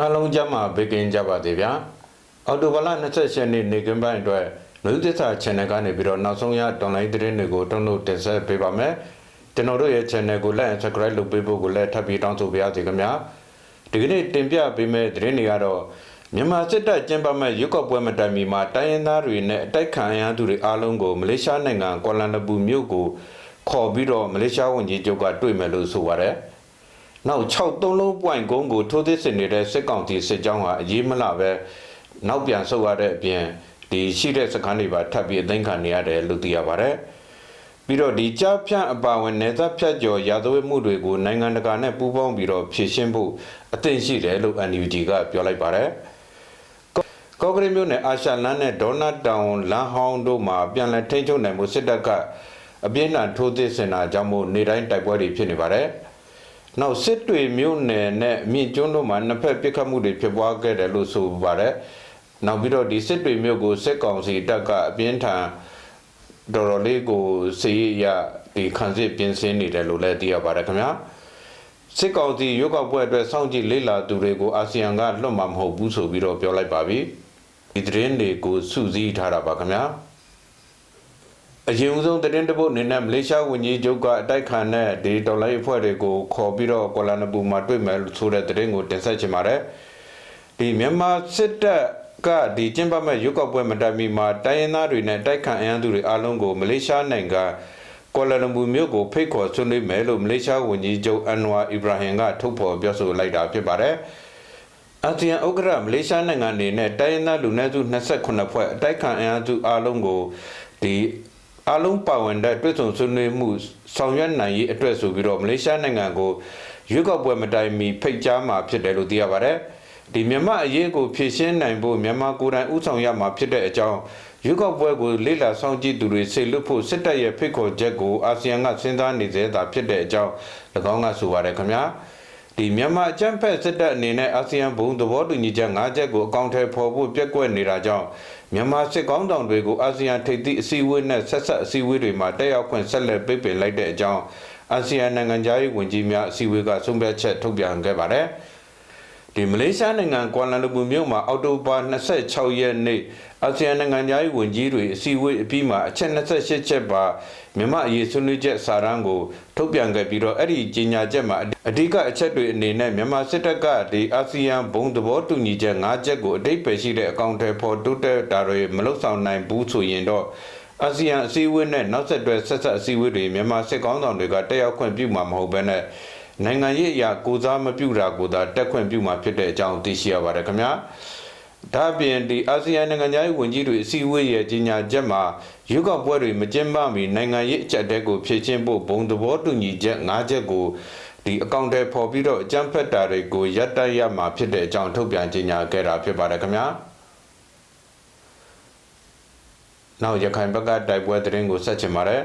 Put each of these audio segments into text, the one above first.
အားလုံးကြမှာဘေကင်းကြပါသေးဗျာအော်တိုဘလ28ရက်နေ့နေကင်းပိုင်းအတွက်လူသစ္စာ channel ကနေပြီးတော့နောက်ဆုံးရ online သတင်းတွေကိုတုံ့လို့တင်ဆက်ပေးပါမယ်ကျွန်တော်တို့ရဲ့ channel ကို like and subscribe လုပ်ပေးဖို့ကိုလည်းထပ်ပြီးတောင်းဆိုပါရစေခင်ဗျာဒီကနေ့တင်ပြပေးမယ့်သတင်းတွေကတော့မြန်မာစစ်တပ်ကျင်းပမဲ့ရုပ်ောက်ပွဲမတိုင်မီမှာတိုင်းရင်းသားတွေနဲ့အတိုက်ခံရသူတွေအားလုံးကိုမလေးရှားနိုင်ငံကွာလာလမ်ပူမြို့ကိုခေါ်ပြီးတော့မလေးရှားဝန်ကြီးချုပ်ကတွေ့မယ်လို့ဆိုပါတယ်။ နောက်63လုံးပွိုင်ကုန်းကိုထိုးသစ်စင်နေတဲ့စစ်ကောင်စီစစ်ကြောင်းဟာအရေးမလပဲနောက်ပြန်ဆုတ်ရတဲ့အပြင်ဒီရှိတဲ့စခန်းတွေပါထပ်ပြီးအသိမ်းခံနေရတယ်လို့သိရပါတယ်။ပြီးတော့ဒီကြားဖြန့်အပါဝင်နေသက်ဖြတ်ကျော်ရာဇဝတ်မှုတွေကိုနိုင်ငံတကာနဲ့ပူးပေါင်းပြီးတော့ဖြေရှင်းဖို့အသင့်ရှိတယ်လို့ NUG ကပြောလိုက်ပါတယ်။ကော့ကရိတ်မြို့နယ်အာရှလန်းနဲ့ဒေါနာတောင်လမ်းဟောင်းတို့မှာပြန်လည်ထိန်းချုပ်နိုင်မှုစစ်တပ်ကအပြင်းထန်ထိုးသစ်စင်တာကြောင့်မို့နေတိုင်းတိုက်ပွဲတွေဖြစ်နေပါတယ်။ နောက်စစ်တွေမြို့နယ်နဲ့မြင့်ကျွန်းတို့မှာနှစ်ဖက်ပစ်ခတ်မှုတွေဖြစ်ပွားခဲ့တယ်လို့ဆိုပါတယ်။နောက်ပြီးတော့ဒီစစ်တွေမြို့ကိုစစ်ကောင်စီတပ်ကအပြင်းထန်တော်တော်လေးကိုစီရရဒီခံစစ်ပြင်ဆင်နေတယ်လို့လည်းသိရပါတယ်ခင်ဗျာ။စစ်ကောင်စီရုပ်ောက်ပွဲအတွက်စောင့်ကြည့်လေ့လာသူတွေကိုအာဆီယံကလွတ်မှာမဟုတ်ဘူးဆိုပြီးတော့ပြောလိုက်ပါပြီ။ဒီသတင်းတွေကိုစုစည်းထားတာပါခင်ဗျာ အရင်ဆုံးသတင်းတပုတ်အနေနဲ့မလေးရှားဝန်ကြီးချုပ်ကအတိုက်ခံတဲ့ဒီတော်လိုင်းအဖွဲ့တွေကိုခေါ်ပြီးတော့ကွာလာလမ်ပူမှာတွေ့မယ်ဆိုတဲ့သတင်းကိုတင်ဆက်ချင်ပါတယ်ဒီမြန်မာစစ်တပ်ကဒီကျင်းပမဲ့ရုပ်ောက်ပွဲမတိုင်မီမှာတိုင်းရင်းသားတွေနဲ့တိုက်ခိုက်အင်အားသူတွေအားလုံးကိုမလေးရှားနိုင်ငံကွာလာလမ်ပူမြို့ကိုဖိတ်ခေါ်ဆွေးနွေးမယ်လို့မလေးရှားဝန်ကြီးချုပ်အန်နဝါအီဘရာဟင်ကထုတ်ဖော်ပြောဆိုလိုက်တာဖြစ်ပါတယ်။အာဆီယံဥက္ကဋ္ဌမလေးရှားနိုင်ငံအနေနဲ့တိုင်းရင်းသားလူနည်းစု28ဖွဲ့အတိုက်ခံအင်အားစုအားလုံးကိုဒီ အားလုံးပါဝင်တဲ့တွဲဆုံဆွေးနွေးမှုဆောင်ရွက်နိုင်ရေးအတွက်ဆိုပြီးတော့မလေးရှားနိုင်ငံကိုရွေးကောက်ပွဲမတိုင်မီဖိတ်ကြားမှာဖြစ်တယ်လို့သိရပါတယ်ဒီမြန်မာအရေးကိုဖြည့်ရှင်းနိုင်ဖို့မြန်မာကိုယ်တိုင်ဥဆောင်ရမှာဖြစ်တဲ့အကြောင်းရွေးကောက်ပွဲကိုလေ့လာဆောင်ကြည့်သူတွေစိတ်လွတ်ဖို့စစ်တပ်ရဲ့ဖိတ်ခေါ်ချက်ကိုအာဆီယံကစဉ်းစားနေသေးတာဖြစ်တဲ့အကြောင်း၎င်းကဆိုပါတယ်ခင်ဗျာ ဒီမြန်မာအကြမ်းဖက်စစ်တပ်အနေနဲ့အာဆီယံဘုံသဘောတူညီချက်၅ချက်ကိုအကောင့်ထဲပေါ်ဖို့ပြက်ကွက်နေတာကြောင့်မြန်မာစစ်ကောင်းတောင်တွေကိုအာဆီယံထိပ်သီးအစည်းအဝေးနဲ့ဆက်ဆက်အစည်းအဝေးတွေမှာတက်ရောက်ခွင့်ဆက်လက်ပိတ်ပင်လိုက်တဲ့အကြောင်းအာဆီယံနိုင်ငံသားရေးဝန်ကြီးများအစည်းအဝေးကဆုံးဖြတ်ချက်ထုတ်ပြန်ခဲ့ပါတယ်။ ဒီမလေးရှားနိုင်ငံကွာလာလမ်ပူမြို့မှာအော်တိုဘာ26ရက်နေ့အာဆီယံနိုင်ငံသားရေးဝန်ကြီးတွေအစည်းအဝေးအပြီးမှာအချက်28ချက်ပါမြန်မာအရေးဆွေးနွေးချက်စာတမ်းကိုထုတ်ပြန်ခဲ့ပြီးတော့အဲ့ဒီကြေညာချက်မှာအဓိကအချက်တွေအနေနဲ့မြန်မာစစ်တပ်ကဒီအာဆီယံဘုံသဘောတူညီချက်၅ချက်ကိုအတိတ်ပဲရှိတဲ့အကောင့်ထဲပေါ်တိုးတက်တာတွေမလုံဆောင်နိုင်ဘူးဆိုရင်တော့အာဆီယံအစည်းအဝေးနဲ့နောက်ဆက်တွဲဆက်ဆက်အစည်းအဝေးတွေမြန်မာစစ်ကောင်းဆောင်တွေကတက်ရောက်ခွင့်ပြုမှာမဟုတ်ဘဲနဲ့ နိုင်ငံရေးအရာကိုစားမပြုတာကိုသာတက်ခွင့်ပြုမှာဖြစ်တဲ့အကြောင်းသိရှိရပါတယ်ခင်ဗျာဒါပြင်ဒီအာဆီယံနိုင်ငံရေးဝန်ကြီးတွေအစည်းအဝေးရဲ့ကြီးညာချက်မှာရုပ်ောက်ပွဲတွေမကျင်းပမီနိုင်ငံရေးအကြက်တဲကိုဖြည့်ချင်းဖို့ဘုံသဘောတူညီချက်၅ချက်ကိုဒီအကောင့်ထဲပေါ်ပြီးတော့အကြမ်းဖက်တာတွေကိုရပ်တန့်ရမှာဖြစ်တဲ့အကြောင်းထုတ်ပြန်ကြေညာခဲ့တာဖြစ်ပါတယ်ခင်ဗျာနောက်ရခိုင်ဘက်ကတိုက်ပွဲသတင်းကိုဆက်ချင်ပါတယ်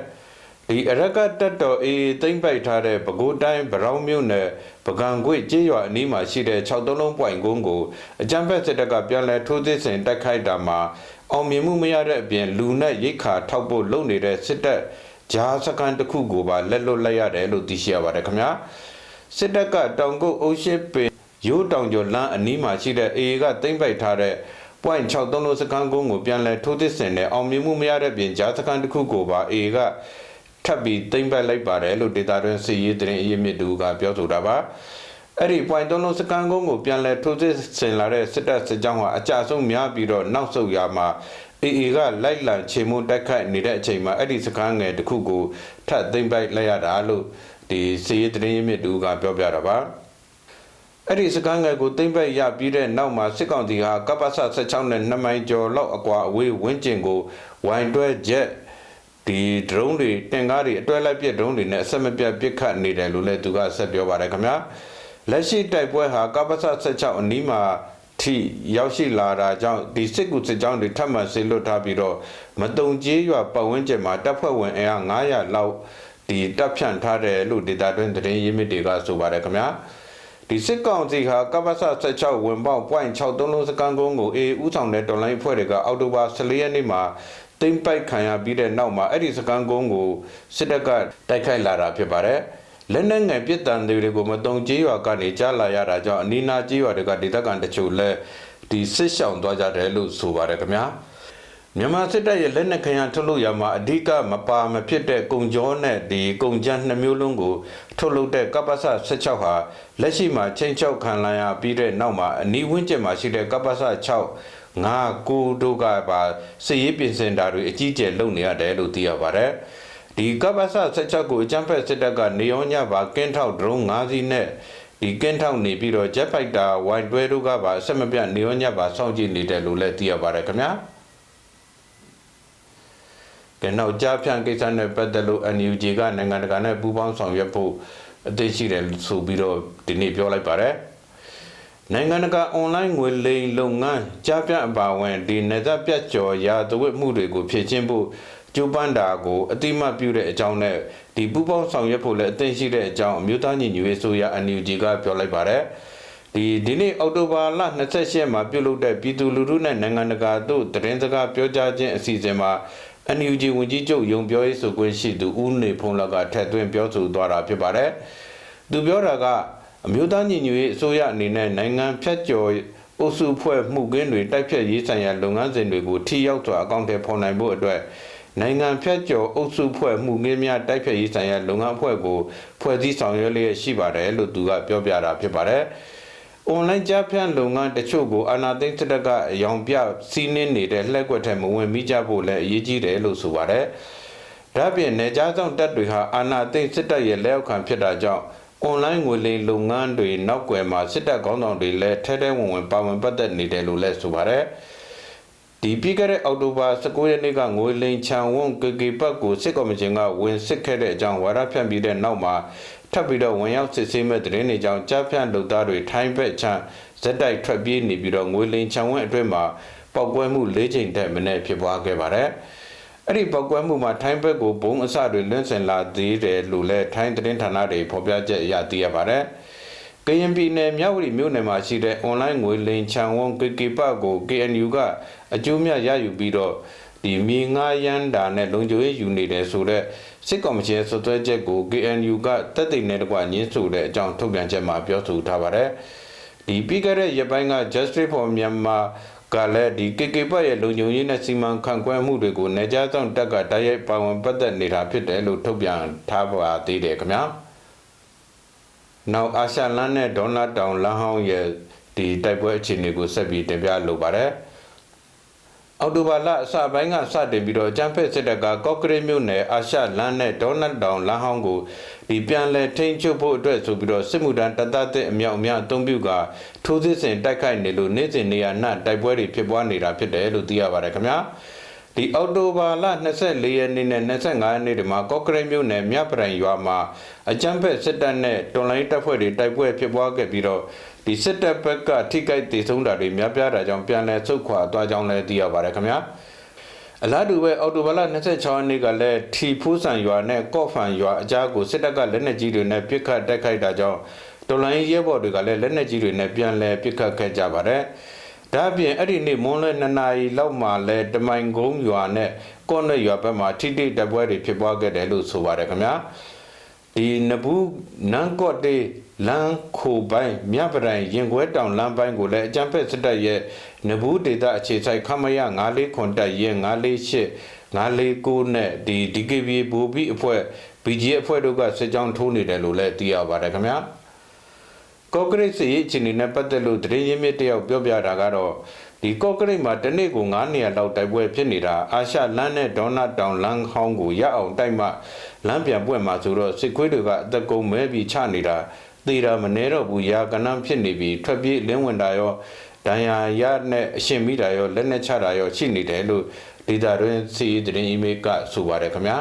ဒီအရကတက်တော်အေးသိမ့်ပိုက်ထားတဲ့ပဲခူးတိုင်းဗရောင်းမြို့နယ်ပကံခွေကျေးရွာအနီးမှာရှိတဲ့63လုံးပွိုင်ကုန်းကိုအကြမ်းဖက်စစ်တပ်ကပြန်လည်ထိုးစစ်ဆင်တိုက်ခိုက်တာမှာအောင်မြင်မှုမရတဲ့အပြင်လူနဲ့ရိတ်ခါထောက်ဖို့လုပ်နေတဲ့စစ်တပ်ဂျားစကန်တစ်ခုကိုပါလက်လွတ်လိုက်ရတယ်လို့သိရှိရပါတယ်ခင်ဗျာစစ်တပ်ကတောင်ကုတ်အုပ်ရှိပင်ရိုးတောင်ကျော်လမ်းအနီးမှာရှိတဲ့အေးကသိမ့်ပိုက်ထားတဲ့ point 63လုံးစကန်ကုန်းကိုပြန်လည်ထိုးစစ်ဆင်တဲ့အောင်မြင်မှုမရတဲ့ပြင်ဂျားစကန်တစ်ခုကိုပါအေးက ထပ်ပြီးသိမ့်ပတ်လိုက်ပါတယ်လို့ဒေတာတွင်စီရေးသတင်းအရေးမြစ်တူကပြောဆိုတာပါအဲ့ဒီ point 3လုံးစကန်ကုန်းကိုပြန်လဲထိုးစစ်ဆင်လာတဲ့စစ်တပ်စစ်ကြောင်းဟာအကြဆုံးများပြီးတော့နောက်ဆုတ်ရမှာအေအေကလိုက်လံချေမှုတက်ခတ်နေတဲ့အချိန်မှာအဲ့ဒီစကန်းငယ်တစ်ခုကိုထပ်သိမ့်ပိုက်လိုက်ရတာလို့ဒီစီရေးသတင်းရင်းမြစ်တူကပြောပြတာပါအဲ့ဒီစကန်းငယ်ကိုသိမ့်ပိုက်ရပြီးတဲ့နောက်မှာစစ်ကောင်စီဟာကပ္ပစ16နဲ့2မိုင်ကျော်လောက်အကွာအဝေးဝင်းကျင်ကိုဝိုင်တွဲဂျက် ဒီ drone တွေတင်ကားတွေအတွဲလိုက်ပြစ် drone တွေနဲ့အဆက်မပြတ်ပစ်ခတ်နေတယ်လို့လည်းသူကဆက်ပြောပါတယ်ခင်ဗျာလက်ရှိတိုက်ပွဲဟာကပ္ပစ16အနီးမှာထိရောက်ရှိလာတာကြောင့်ဒီစစ်ကူစစ်ကြောင်းတွေထပ်မံဆေးလွတ်ထားပြီးတော့မတုံကျေးရွာပတ်ဝန်းကျင်မှာတပ်ဖွဲ့ဝင်အင်အား900လောက်ဒီတပ်ဖြန့်ထားတယ်လို့ဒေတာတွင်းသတင်းရင်းမြစ်တွေကဆိုပါတယ်ခင်ဗျာဒီစစ်ကောင်စီဟာကပ္ပစ16ဝင်ပေါက် .63 လုံးစကန်ကုန်းကိုအေးဥဆောင်တဲ့တော်လိုင်းဖွဲ့တွေကအောက်တိုဘာ14ရက်နေ့မှာ တိမ့်ပိုက်ခံရပြီးတဲ့နောက်မှာအဲ့ဒီစကန်ကုန်းကိုစစ်တပ်ကတိုက်ခိုက်လာတာဖြစ်ပါတယ်လက်နက်ငယ်ပြစ်တန်တွေကိုမတုံကြေးရွာကနေကြားလာရတာကြောင့်အနီးနားကြေးရွာတွေကဒေသခံတချို့လည်းဒီစစ်ရှောင်သွားကြတယ်လို့ဆိုပါတယ်ခင်ဗျာမြန်မာစစ်တပ်ရဲ့လက်နက်ခံရထုတ်လို့ရမှာအဓိကမပါမဖြစ်တဲ့ကုံကြောနဲ့ဒီကုံကြမ်းနှစ်မျိုးလုံးကိုထုတ်လုပ်တဲ့ကပ္ပစ16ဟာလက်ရှိမှာချင်းချောက်ခံလာရပြီးတဲ့နောက်မှာအနီးဝန်းကျင်မှာရှိတဲ့ကပ္ပစ6 ငါကိုတို့ကပါစစ်ရေးပြင်ဆင်တာတွေအကြီးကျယ်လုပ်နေရတယ်လို့သိရပါတယ်ဒီကပ္ပစ16ကိုအကြမ်းဖက်စစ်တပ်ကနေရောညပါကင်းထောက်ဒရုန်း5စီးနဲ့ဒီကင်းထောက်နေပြီးတော့ဂျက်ဖိုက်တာဝိုင်တွဲတို့ကပါအဆက်မပြတ်နေရောညပါစောင့်ကြည့်နေတယ်လို့လည်းသိရပါတယ်ခင်ဗျာကဲနောက်ကြားဖြန့်ကိစ္စနဲ့ပတ်သက်လို့ NUG ကနိုင်ငံတကာနဲ့ပူးပေါင်းဆောင်ရွက်ဖို့အသိရှိတယ်ဆိုပြီးတော့ဒီနေ့ပြောလိုက်ပါတယ် နိုင်ငံတကာအွန်လိုင်းငွေလိမ်လုပ်ငန်းကြားပြန့်အပါအဝင်ဒီနေသက်ပြတ်ကျော်ရာသဝတ်မှုတွေကိုဖြည့်ချင်းဖို့ကျူပန်တာကိုအတိမတ်ပြုတဲ့အကြောင်းနဲ့ဒီပူပေါင်းဆောင်ရွက်ဖို့လည်းအသိရှိတဲ့အကြောင်းအမျိုးသားညီညွတ်ရေးဆိုရ NUG ကပြောလိုက်ပါတယ်ဒီဒီနေ့အောက်တိုဘာလ28မှာပြုလုပ်တဲ့ပြည်သူလူထုနဲ့နိုင်ငံတကာတို့သတင်းစကားပြောကြားခြင်းအစီအစဉ်မှာ NUG ဝန်ကြီးချုပ်ယုံပြောရေးဆိုခွင့်ရှိသူဦးနေဖုံးလကထက်သွင်းပြောဆိုသွားတာဖြစ်ပါတယ်။သူပြောတာက အမျိုးသားညီညွတ်ရေးအစိုးရအနေနဲ့နိုင်ငံဖြတ်ကျော်အုပ်စုဖွဲ့မှုကင်းတွေတိုက်ဖြတ်ရေးဆိုင်ရာလုပ်ငန်းစဉ်တွေကိုထိရောက်စွာအကောင့်ထဲဖော်နိုင်ဖို့အတွက်နိုင်ငံဖြတ်ကျော်အုပ်စုဖွဲ့မှုကင်းများတိုက်ဖြတ်ရေးဆိုင်ရာလုပ်ငန်းအဖွဲ့ကိုဖွဲ့စည်းဆောင်ရွက်လျက်ရှိပါတယ်လို့သူကပြောပြတာဖြစ်ပါတယ်။ online ကြားဖြန့်လုပ်ငန်းတချို့ကိုအာနာသိန်းစစ်တပ်ကအယောင်ပြစီးနှင်းနေတဲ့လှက်ွက်ထဲမဝင်မိကြဖို့လည်းအရေးကြီးတယ်လို့ဆိုပါတယ်။ဒါ့ပြင်နေကြားဆောင်တပ်တွေဟာအာနာသိန်းစစ်တပ်ရဲ့လက်အောက်ခံဖြစ်တာကြောင့် online ငွေလိမ်လုပ်ငန်းတွေနောက်ွယ်မှာစစ်တပ်ကောင်းဆောင်တွေလည်းထဲထဲဝင်ဝင်ပါဝင်ပတ်သက်နေတယ်လို့လည်းဆိုပါတယ်။ဒီပြီးခဲ့တဲ့အောက်တိုဘာ19ရက်နေ့ကငွေလိမ်ချံဝွန်ကေကေပတ်ကိုစစ်ကော်မရှင်ကဝင်စစ်ခဲ့တဲ့အကြောင်းဝါဒဖြန့်ပြီးတဲ့နောက်မှာထပ်ပြီးတော့ဝင်ရောက်စစ်ဆေးမဲ့တဲ့နေကြောင်းကြားဖြန့်လုပ်သားတွေထိုင်းဘက်ချမ်းဇက်တိုက်ထွက်ပြေးနေပြီးတော့ငွေလိန်ချံဝင်းအတွင်းမှာပောက်ကွဲမှု၄ချိန်တက်မနဲ့ဖြစ်ပွားခဲ့ပါတယ်။ အဲ့ဒီပောက်ကွဲမှုမှာထိုင်းဘက်ကိုဘုံအစတွေလွင့်စင်လာသေးတယ်လို့လည်းထိုင်းသတင်းဌာနတွေဖော်ပြချက်အရသိရပါတယ်။ကရင်ပြည်နယ်မြဝတီမြို့နယ်မှာရှိတဲ့ online ငွေလိန်ချံဝန်း KK ပကို KNU ကအကျိုးမြတ်ရယူပြီးတော့ဒီမြေငါးရန်တာနဲ့လုံခြုံရေးယူနေတယ်ဆိုတော့စစ်ကောင်စီရဲ့ဆွဆွဲချက်ကို KNU ကတက်သိမ်းတဲ့ကွာညင်းဆိုတဲ့အကြောင်းထုတ်ပြန်ချက်မှာပြောဆိုထားပါတယ်ဒီပြီးခဲ့တဲ့ရက်ပိုင်းက Justice for Myanmar ကလည်းဒီ KK ပတ်ရဲ့လုံခြုံရေးနဲ့စီမံခန့်ခွဲမှုတွေကိုနေကြဆောင်တက်ကတိုက်ရိုက်ပါဝင်ပတ်သက်နေတာဖြစ်တယ်လို့ထုတ်ပြန်ထားပါသေးတယ်ခင်ဗျာနောက်အာရှလန်းနဲ့ဒေါနာတောင်လမ်းဟောင်းရဲ့ဒီတိုက်ပွဲအခြေအနေကိုဆက်ပြီးတင်ပြလိုပါတယ်။ အော်တိုဘာလအစပိုင်းကစတင်ပြီးတော့အကြမ်းဖက်စစ်တပ်ကကော့ကရိတ်မြို့နယ်အာရှလမ်းနဲ့ဒေါနတ်တောင်လမ်းဟောင်းကိုဒီပြန်လည်ထိန်းချုပ်ဖို့အတွက်ဆိုပြီးတော့စစ်မှုထမ်းတတတဲ့အမြောက်အများအသုံးပြုကထိုးစစ်ဆင်တိုက်ခိုက်နေလို့နေ့စဉ်နေရာနှံ့တိုက်ပွဲတွေဖြစ်ပွားနေတာဖြစ်တယ်လို့သိရပါတယ်ခင်ဗျာ ဒီအော်တိုဘာလ24ရက်နေ့နဲ့25ရက်နေ့ဒီမှာကော့ကရိတ်မြို့နယ်မြပရန်ရွာမှာအကြမ်းဖက်စစ်တပ်နဲ့တွန်လိုင်းတပ်ဖွဲ့တွေတိုက်ပွဲဖြစ်ပွားခဲ့ပြီးတော့ဒီစစ်တပ်ဘက်ကထိခိုက်ဒေဆုံးတာတွေများပြားတာကြောင့်ပြန်လည်ဆုတ်ခွာသွားကြောင်းလည်းသိရပါတယ်ခင်ဗျာအလားတူပဲအော်တိုဘလ26ရက်နေ့ကလည်းထီဖူးဆန်ရွာနဲ့ကော့ဖန်ရွာအကြားကိုစစ်တပ်ကလက်နက်ကြီးတွေနဲ့ပစ်ခတ်တိုက်ခိုက်တာကြောင့်တော်လိုင်းရဲဘော်တွေကလည်းလက်နက်ကြီးတွေနဲ့ပြန်လည်ပစ်ခတ်ခဲ့ကြပါတယ် ဒါ့အပြင်အဲ့ဒီနေ့မွန်းလွဲ2နာရီလောက်မှလဲတမိုင်ကုန်းရွာနဲ့ကော့နက်ရွာဘက်မှာထိတိတ်တပ်ပွဲတွေဖြစ်ပွားခဲ့တယ်လို့ဆိုပါတယ်ခင်ဗျာဒီနဘူးနန်းကော့တေးလမ်းခိုပိုင်းမြပရိုင်ရင်ခွဲတောင်လမ်းပိုင်းကိုလည်းအကြမ်းဖက်စစ်တပ်ရဲ့နဘူးဒေတာအခြေစိုက်ခမရ94ခွန်တက်ရင်948 949နဲ့ဒီ DKB ဘူဘီအဖွဲ့ BG အဖွဲ့တို့ကစစ်ကြောင်းထိုးနေတယ်လို့လည်းသိရပါတယ်ခင်ဗျာ ကော့ကရိတ်စီအခြေအနေနဲ့ပတ်သက်လို့တရင်ရင်းမြစ်တယောက်ပြောပြတာကတော့ဒီကော့ကရိတ်မှာတနေ့ကို9နေရာလောက်တိုက်ပွဲဖြစ်နေတာအာရှလမ်းနဲ့ဒေါနာတောင်လမ်းဟောင်းကိုရအောင်တိုက်မှလမ်းပြန်ပွင့်မှာဆိုတော့စစ်ခွေးတွေကအသက်ကုန်မဲပြီးချနေတာသေတာမနေတော့ဘူးရာကနန်းဖြစ်နေပြီးထွက်ပြေးလင်းဝင်တာရောဒဏ်ရာရနဲ့အရှင်မိတာရောလက်နဲ့ချတာရောရှိနေတယ်လို့ဒေတာတွင်စီးသတင်းအီးမေးလ်ကဆိုပါတယ်ခင်ဗျာ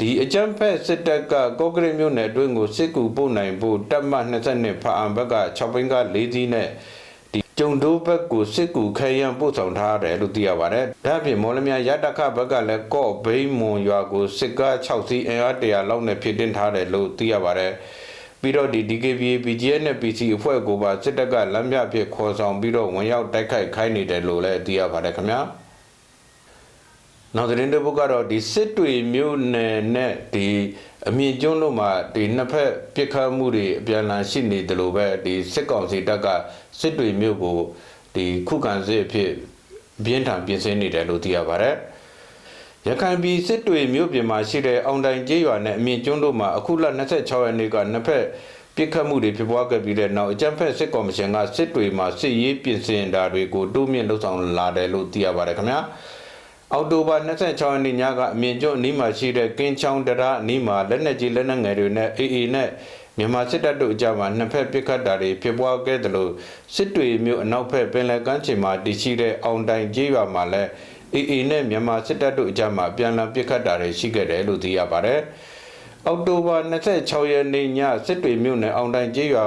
ဒီအကြမ်းဖက်စစ်တပ်ကကော့ကရိတ်မြို့နယ်အတွင်းကိုစစ်ကူပို့နိုင်ဖို့တပ်မ22ဖာအံဘက်က6ဘင်းက4စီးနဲ့ဒီကျုံတိုးဘက်ကိုစစ်ကူခဲယံပို့ဆောင်ထားတယ်လို့သိရပါတယ်။ဒါ့အပြင်မော်လမြိုင်ရတခဘက်ကလည်းကော့ဘိန်းမွန်ရွာကိုစစ်ကား6စီးအင်အား100လောက်နဲ့ဖြစ်တင်ထားတယ်လို့သိရပါတယ်။ပြီးတော့ဒီ DKBA PGN နဲ့ PC အဖွဲ့ကိုပါစစ်တပ်ကလမ်းပြဖြစ်ခေါ်ဆောင်ပြီးတော့ဝင်ရောက်တိုက်ခိုက်ခိုင်းနေတယ်လို့လည်းသိရပါတယ်ခင်ဗျာ နောက်သတင်းတစ်ပုဒ်ကတော့ဒီစစ်တွေမြို့နယ်နဲ့ဒီအမြင့်ကျွန်းတို့မှာဒီနှစ်ဖက်ပြစ်ခတ်မှုတွေအပြန်အလှန်ရှိနေတယ်လို့ပဲဒီစစ်ကောင်စီတပ်ကစစ်တွေမြို့ကိုဒီခုခံစစ်အဖြစ်ပြင်းထန်ပြင်ဆင်နေတယ်လို့သိရပါတယ်။ရခိုင်ပြည်စစ်တွေမြို့ပြင်မှာရှိတဲ့အောင်တိုင်ကျေးရွာနဲ့အမြင့်ကျွန်းတို့မှာအခုလ26ရက်နေ့ကနှစ်ဖက်ပြစ်ခတ်မှုတွေဖြစ်ပွားခဲ့ပြီးတဲ့နောက်အကြမ်းဖက်စစ်ကော်မရှင်ကစစ်တွေမှာစစ်ရေးပြင်ဆင်တာတွေကိုတိုးမြင့်လှုပ်ဆောင်လာတယ်လို့သိရပါတယ်ခင်ဗျာ။ အောက်တိုဘာ26ရက်နေ့ညကအမြင့်ကျွန်းအနီးမှာရှိတဲ့ကင်းချောင်းတရအနီးမှာလက်နက်ကြီးလက်နက်ငယ်တွေနဲ့အေအေနဲ့မြန်မာစစ်တပ်တို့အကြမ်းမှာနှစ်ဖက်ပစ်ခတ်တာတွေဖြစ်ပွားခဲ့တယ်လို့စစ်တွေမျိုးအနောက်ဖက်ပင်လယ်ကမ်းခြေမှာတည်ရှိတဲ့အောင်တိုင်ကျေးရွာမှာလည်းအေအေနဲ့မြန်မာစစ်တပ်တို့အကြမ်းမှာပြန်လည်ပစ်ခတ်တာတွေရှိခဲ့တယ်လို့သိရပါတယ်။အောက်တိုဘာ26ရက်နေ့ညစစ်တွေမျိုးနဲ့အောင်တိုင်ကျေးရွာ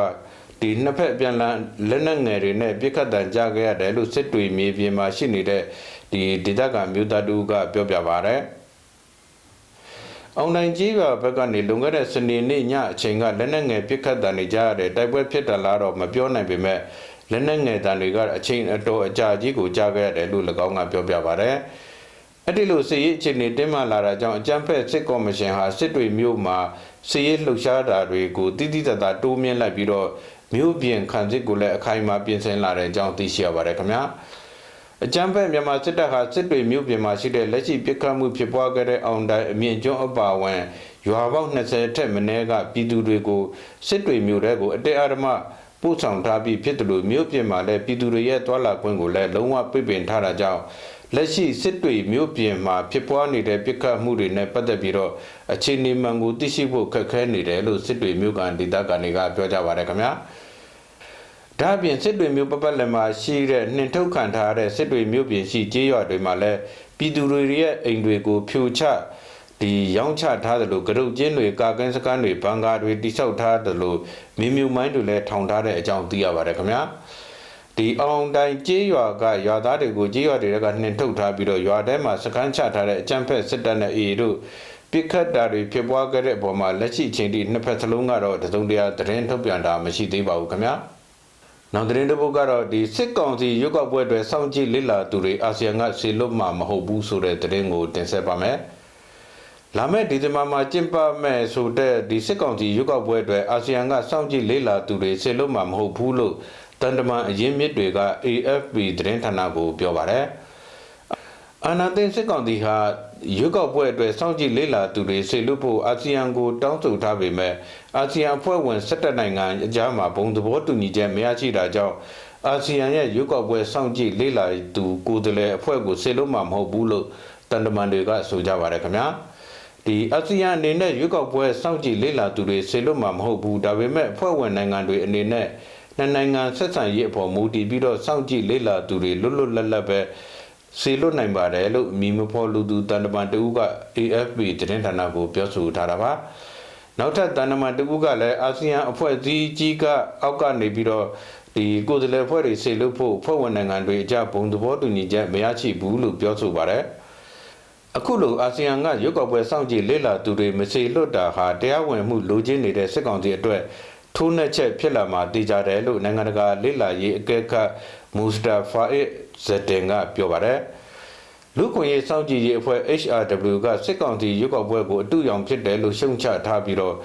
ဒီနှစ်ဖက်ပြန်လည်လက်နက်ငယ်တွေနဲ့ပြစ်ခတ်တံကြားခဲ့ရတယ်လို့စစ်တွေမြေပြင်မှာရှိနေတဲ့ ဒီဒေသခံမျိုးသားတူကပြောပြပါဗျ။အောင်နိုင်ကြီးကဘက်ကနေလွန်ခဲ့တဲ့စနေနေ့ညအချိန်ကလက်နက်ငယ်ပြစ်ခတ်တံတွေကြားရတဲ့တိုက်ပွဲဖြစ်တာလားတော့မပြောနိုင်ပေမဲ့လက်နက်ငယ်တံတွေကအချိန်အတော်အကြာကြီးကိုကြားခဲ့ရတယ်လို့၎င်းကပြောပြပါဗျ။အဲ့ဒီလိုစစ်ရေးအခြေအနေတင်းမာလာတာကြောင့်အကြမ်းဖက်စစ်ကော်မရှင်ဟာစစ်တွေမျိုးမှာစစ်ရေးလှုပ်ရှားတာတွေကိုတိတိတတ်တာတိုးမြင့်လိုက်ပြီးတော့မြို့ပြင်ခံစစ်ကိုလည်းအခိုင်အမာပြင်ဆင်လာတဲ့အကြောင်းသိရှိရပါတယ်ခင်ဗျာ အကြမ်းဖက်မြန်မာစစ်တပ်ဟာစစ်တွေမြို့ပြင်မှာရှိတဲ့လက်ရှိပြစ်ခတ်မှုဖြစ်ပွားခဲ့တဲ့အောင်တိုင်အမြင့်ကျွန်းအပါအဝင်ရွာပေါင်း20ထက်မနည်းကပြည်သူတွေကိုစစ်တွေမြို့ထဲကိုအတေအရမပို့ဆောင်ထားပြီးဖြစ်တယ်လို့မြို့ပြင်မှာလည်းပြည်သူတွေရဲ့တွာလာခွင့်ကိုလည်းလုံးဝပိတ်ပင်ထားတာကြောင့်လက်ရှိစစ်တွေမြို့ပြင်မှာဖြစ်ပွားနေတဲ့ပြစ်ခတ်မှုတွေနဲ့ပတ်သက်ပြီးတော့အခြေအနေမှန်ကိုသိရှိဖို့ခက်ခဲနေတယ်လို့စစ်တွေမြို့ကန်ဒေသခံတွေကပြောကြပါတယ်ခင်ဗျာ ဒါ့အပြင်စစ်တွေမျိုးပပတ်လက်မှာရှိတဲ့နှင်ထုတ်ခံထားတဲ့စစ်တွေမျိုးပြင်ရှိကျေးရွာတွေမှာလည်းပြည်သူတွေရဲ့အိမ်တွေကိုဖြိုချဒီရောင်းချထားတယ်လို့ကရုတ်ကျင်းတွေကာကင်းစကန်တွေဘန်ကာတွေတိဆောက်ထားတယ်လို့မြေမြူမိုင်းတွေလည်းထောင်ထားတဲ့အကြောင်းသိရပါတယ်ခင်ဗျာဒီအောင်တိုင်ကျေးရွာကရွာသားတွေကိုကျေးရွာတွေကနှင်ထုတ်ထားပြီးတော့ရွာထဲမှာစကန်ချထားတဲ့အကြမ်းဖက်စစ်တပ်နဲ့အေတို့ပြစ်ခတ်တာတွေဖြစ်ပွားခဲ့တဲ့အပေါ်မှာလက်ရှိအချိန်ထိနှစ်ဖက်စလုံးကတော့တစုံတရာသတင်းထုတ်ပြန်တာမရှိသေးပါဘူးခင်ဗျာ နောက်သတင်းတစ်ပုဒ်ကတော့ဒီစစ်ကောင်စီရုပ်ောက်ပွဲတွေစောင့်ကြည့်လစ်လာသူတွေအာဆီယံကဆေလွတ်မှာမဟုတ်ဘူးဆိုတဲ့သတင်းကိုတင်ဆက်ပါမယ်။လာမယ့်ဒီဇင်ဘာမှာကျင်းပမဲ့ဆိုတဲ့ဒီစစ်ကောင်စီရုပ်ောက်ပွဲတွေအာဆီယံကစောင့်ကြည့်လစ်လာသူတွေဆေလွတ်မှာမဟုတ်ဘူးလို့တန်တမန်အရင်းမြစ်တွေက AFP သတင်းဌာနကိုပြောပါတယ်။အာနာသိန်းစစ်ကောင်စီဟာ ရွေးကောက်ပွဲအတွက်စောင့်ကြည့်လေ့လာသူတွေဆေလွတ်ဖို့အာဆီယံကိုတောင်းဆိုထားပေမဲ့အာဆီယံအဖွဲ့ဝင်17နိုင်ငံအကြားမှာဘုံသဘောတူညီချက်မရရှိတာကြောင့်အာဆီယံရဲ့ရွေးကောက်ပွဲစောင့်ကြည့်လေ့လာသူကိုယ်တည်းအဖွဲ့ကိုဆေလွတ်မှာမဟုတ်ဘူးလို့တန်တမန်တွေကဆိုကြပါတယ်ခင်ဗျာဒီအာဆီယံအနေနဲ့ရွေးကောက်ပွဲစောင့်ကြည့်လေ့လာသူတွေဆေလွတ်မှာမဟုတ်ဘူးဒါပေမဲ့အဖွဲ့ဝင်နိုင်ငံတွေအနေနဲ့နှစ်နိုင်ငံဆက်ဆံရေးအပေါ်မူတည်ပြီးတော့စောင့်ကြည့်လေ့လာသူတွေလွတ်လွတ်လပ်လပ်ပဲ စေလွတ်နိုင်ပါတယ်လို့မိမဖော်လူသူတန်တမန်တဦးက AFP သတင်းဌာနကိုပြောဆိုထားတာပါနောက်ထပ်တန်တမန်တဦးကလည်းအာဆီယံအဖွဲ့အစည်းကြီးကအောက်ကနေပြီးတော့ဒီကိုယ်စားလှယ်အဖွဲ့တွေစေလွတ်ဖို့ဖွဲ့ဝင်နိုင်ငံတွေအကြဘုံသဘောတူညီချက်မရရှိဘူးလို့ပြောဆိုပါတယ်အခုလိုအာဆီယံကရုပ်ောက်ပွဲစောင့်ကြည့်လေ့လာသူတွေမစေလွတ်တာဟာတရားဝင်မှုလိုချင်နေတဲ့စစ်ကောင်စီအတွက်ထိုးနှက်ချက်ဖြစ်လာမှာတည်ကြတယ်လို့နိုင်ငံတကာလေ့လာရေးအကဲခတ်မူစတာဖာအစ် ဇက်တင်ကပြောပါတယ်လူခွင့်ရေးစောင့်ကြည့်ရေးအဖွဲ့ HRW ကစစ်ကောင်စီရုပ်ောက်ပွဲကိုအတူရောင်ဖြစ်တယ်လို့ရှုံချထားပြီးတော့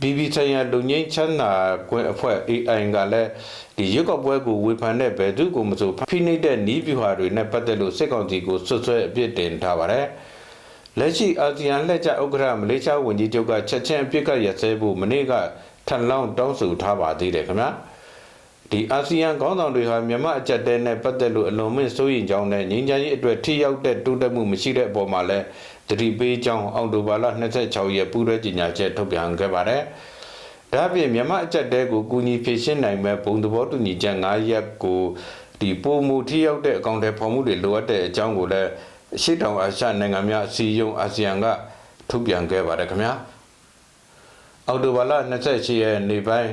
BBC ရလူငိမ့်ချမ်းသာကွင်းအဖွဲ့ AI ကလည်းဒီရုပ်ောက်ပွဲကိုဝေဖန်တဲ့ဘယ်သူကိုမဆိုဖိနှိပ်တဲ့နီးပြူဟာတွေနဲ့ပတ်သက်လို့စစ်ကောင်စီကိုဆွဆွဲအပြစ်တင်ထားပါတယ်လက်ရှိအာဆီယံလက်ကျဥက္ကဋ္ဌမလေးရှားဝန်ကြီးချုပ်ကချက်ချင်းအပြစ်ကရစဲဖို့မနေ့ကထန်လောင်းတောင်းဆိုထားပါသေးတယ်ခင်ဗျာ ဒီအာဆီယံခေါင်းဆောင်တွေဟာမြန်မာအကြက်တဲနဲ့ပတ်သက်လို့အလွန်မင်းစိုးရင်ကြောင်းနဲ့ငြိမ်းချမ်းရေးအတွက်ထိရောက်တဲ့တိုးတက်မှုမရှိတဲ့အပေါ်မှာလည်းတတိပေးကြောင်းအောက်တိုဘာလ26ရက်ပူးရဲကြေညာချက်ထုတ်ပြန်ခဲ့ပါတယ်။ဒါ့အပြင်မြန်မာအကြက်တဲကိုကူညီဖြည့်ရှင်းနိုင်မဲ့ဘုံသဘောတူညီချက်9ရက်ကိုဒီပုံမူထိရောက်တဲ့အကောင့်တွေဖော်မှုတွေလိုအပ်တဲ့အကြောင်းကိုလည်းရှေ့တောင်အာရှနိုင်ငံများအစည်းအရုံးအာဆီယံကထုတ်ပြန်ခဲ့ပါတယ်ခင်ဗျာ။အောက်တိုဘာလ28ရက်နေ့ပိုင်း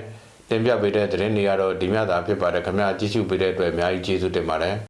တင်ပြပေးတဲ့သတင်းတွေကတော့ဒီမြတာဖြစ်ပါတယ်ခင်ဗျာကြည့်ရှုပေးတဲ့အတွက်အများကြီးကျေးဇူးတင်ပါတယ်